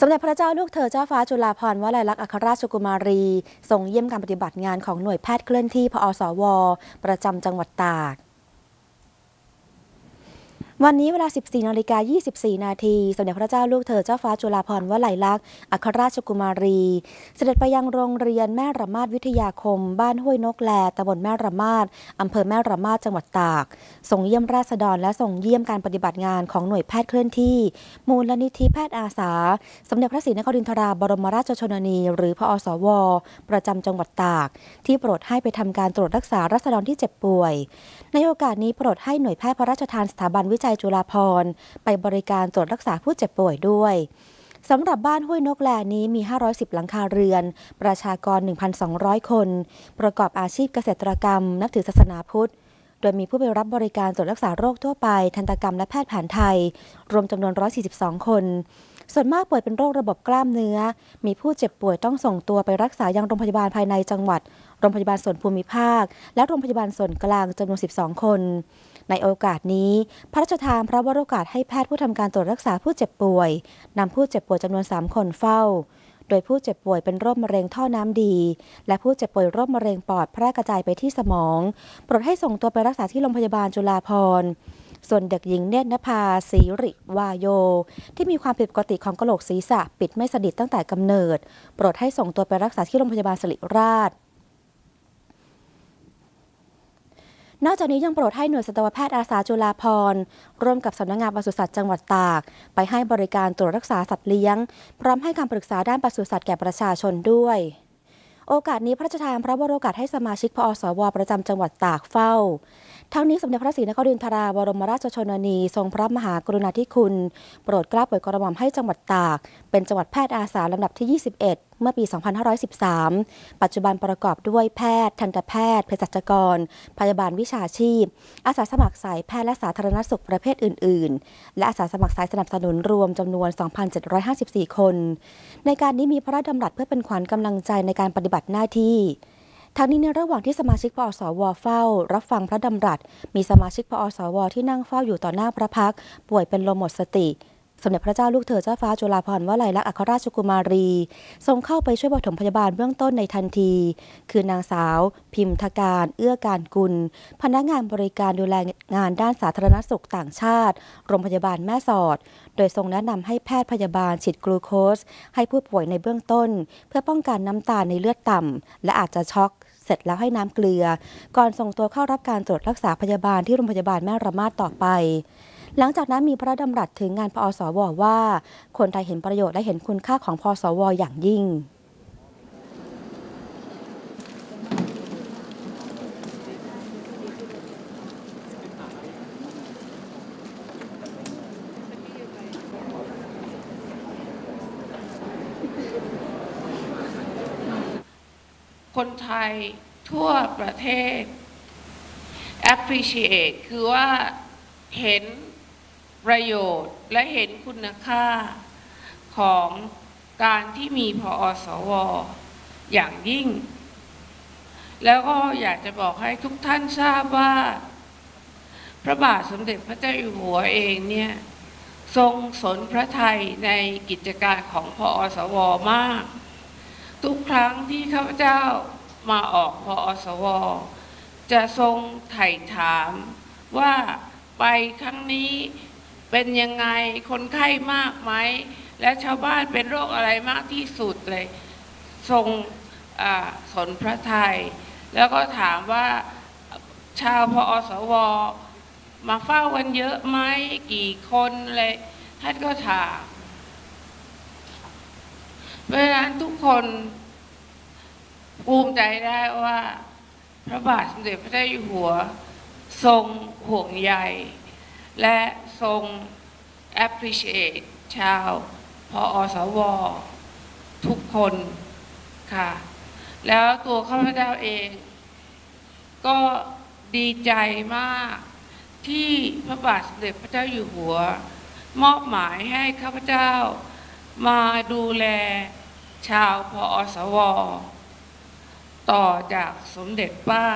สมเด็จพระเจ้าลูกเธอเจ้าฟ้าจุฬาภรณ์วลัยลักษณ์อัครราชกุมารีทรงเยี่ยมการปฏิบัติงานของหน่วยแพทย์เคลื่อนที่พอสว ประจำจังหวัดตาก วันนี้เวลา 14นาฬิกา24 นาทีสมเด็จพระเจ้าลูกเธอเจ้าฟ้าจุฬาภรณ์วลัยลักษณ์อัครราชกุมารี เสด็จไปยังโรงเรียนแม่ระมาดวิทยาคม บ้านห้วยนกแลตำบลแม่ระมาดอำเภอแม่ระมาดจังหวัดตากส่งเยี่ยมราษฎรและส่งเยี่ยมการปฏิบัติงานของหน่วยแพทย์เคลื่อนที่ มูลนิธิแพทย์อาสา สมเด็จพระศรีนครินทราบรมราชชนนี หรือพอสว ประจำจังหวัดตาก ที่โปรดให้ไปทำการตรวจรักษาราษฎรที่เจ็บป่วย ในโอกาสนี้โปรดให้หน่วยแพทย์พระราชทานสถาบันวิจัยจุฬาภรณ์ไปบริการตรวจรักษาผู้เจ็บป่วยด้วยสำหรับบ้านห้วยนกแลนี้มี 510 หลังคาเรือน ประชากร 1,200 คน ประกอบอาชีพเกษตรกรรม นับถือศาสนาพุทธ โดยมีผู้ไปรับบริการตรวจรักษาโรคทั่วไปทันตกรรมและแพทย์แผนไทย รวมจำนวน 142 คน ส่วนมากป่วยเป็นโรคระบบกล้ามเนื้อ มีผู้เจ็บป่วยต้องส่งตัวไปรักษายังโรงพยาบาลภายในจังหวัด โรงพยาบาลส่วนภูมิภาค และโรงพยาบาลส่วนกลางจำนวน 12 คน ในโอกาสนี้ พระราชทานพระวโรกาสให้แพทย์ผู้ทำการตรวจรักษาผู้เจ็บป่วยนำผู้เจ็บป่วยจำนวน 3 คนเฝ้า โดยผู้เจ็บป่วยเป็นโรคมะเร็งท่อน้ำดี และผู้เจ็บป่วยโรคมะเร็งปอดแพร่กระจายไปที่สมองโปรดให้ส่งตัวไปรักษาที่โรงพยาบาลจุฬาภรณ์ส่วนเด็กหญิงเนตรนภาศีริวาโย ที่มีความผิดปกติของกระโหลกศีรษะ ปิดไม่สนิทตั้งแต่กำเนิด โปรดให้ส่งตัวไปรักษาที่โรงพยาบาลสิริราช นอกจากนี้ยังโปรดให้หน่วยสัตวแพทย์อาสาจุฬาภรร่วมกับสำนักงานปศุสัตว์จังหวัดตาก ไปให้บริการตรวจรักษาสัตว์เลี้ยง พร้อมให้คำปรึกษาด้านปศุสัตว์แก่ประชาชนด้วย โอกาสนี้พระราชทานพระวโรกาสให้สมาชิกพอสว ประจำจังหวัดตากเฝ้า ทั้งนี้สมเด็จพระศรีนครินทราบรมราชชนนี ทรงพระมหากรุณาธิคุณ โปรดเกล้าโปรดกระหม่อมให้จังหวัดตาก เป็นจังหวัดแพทย์อาสาลำดับที่ 21 เมื่อปี 2513 ปัจจุบันประกอบด้วยแพทย์ ทันตแพทย์ เภสัชกร พยาบาลวิชาชีพ อาสาสมัครสายแพทย์และสาธารณสุขประเภทอื่น ๆ และอาสาสมัครสายสนับสนุนรวมจำนวน 2,754 คน ในการนี้มีพระราชดำรัสเพื่อเป็นขวัญกำลังใจในการปฏิบัติหน้าที่ ทั้งนี้ในระหว่างที่สมาชิกปอสวเฝ้า รับฟังพระดำรัส มีสมาชิกปอสวที่นั่งเฝ้าอยู่ต่อหน้าพระพักป่วยเป็นลมหมดสติ สมเด็จพระเจ้าลูกเธอเจ้าฟ้าจุฬาภรณ์วลัยลักษณ์อัครราชกุมารี ทรงเข้าไปช่วยปฐมพยาบาลเบื้องต้นในทันที คือนางสาว พิมทการ เอื้อการกุล พนักงานบริการดูแลงานด้านสาธารณสุขต่างชาติ โรงพยาบาลแม่สอด โดยทรงแนะนำให้แพทย์พยาบาลฉีดกลูโคส ให้ผู้ป่วยในเบื้องต้น เพื่อป้องกันน้ำตาลในเลือดต่ำและอาจจะช็อกเสร็จแล้วให้น้ำเกลือ ก่อนส่งตัวเข้ารับการตรวจรักษาพยาบาลที่โรงพยาบาลแม่ระมาดต่อไป หลังจากนั้นมีพระดำรัสถึงงานพอสวว่า คนไทยเห็นประโยชน์และเห็นคุณค่าของพอสวอย่างยิ่งคนไทยทั่วประเทศ appreciate คือว่าเห็น ประโยชน์และเห็นคุณค่าของการที่มีพอสว อย่างยิ่ง แล้วก็อยากจะบอกให้ทุกท่านทราบว่า พระบาทสมเด็จพระเจ้าอยู่หัวเองเนี่ยทรงสนพระไทยในกิจการของพอสวมาก ทุกครั้งที่ข้าพเจ้ามาออกพอสว จะทรงไถ่ถามว่าไปครั้งนี้ เป็นยังไงคนไข้มากไหมและชาวบ้านเป็นโรคอะไรมากที่สุดเลย ทรงสนพระไทย แล้วก็ถามว่าชาวพอสว มาเฝ้ากันเยอะไหมกี่คนเลยท่านก็ถามเพราะฉะนั้นทุกคนภูมิใจได้ว่า พระบาทสมเด็จพระเจ้าอยู่หัว ทรงห่วงใยและ ทรง appreciate ชาวพออสว ทุกคนค่ะ แล้วตัวข้าพเจ้าเอง ก็ดีใจมากที่พระบาทสมเด็จพระเจ้าอยู่หัว มอบหมายให้ข้าพเจ้ามาดูแลชาวพออสว ต่อจากสมเด็จป้า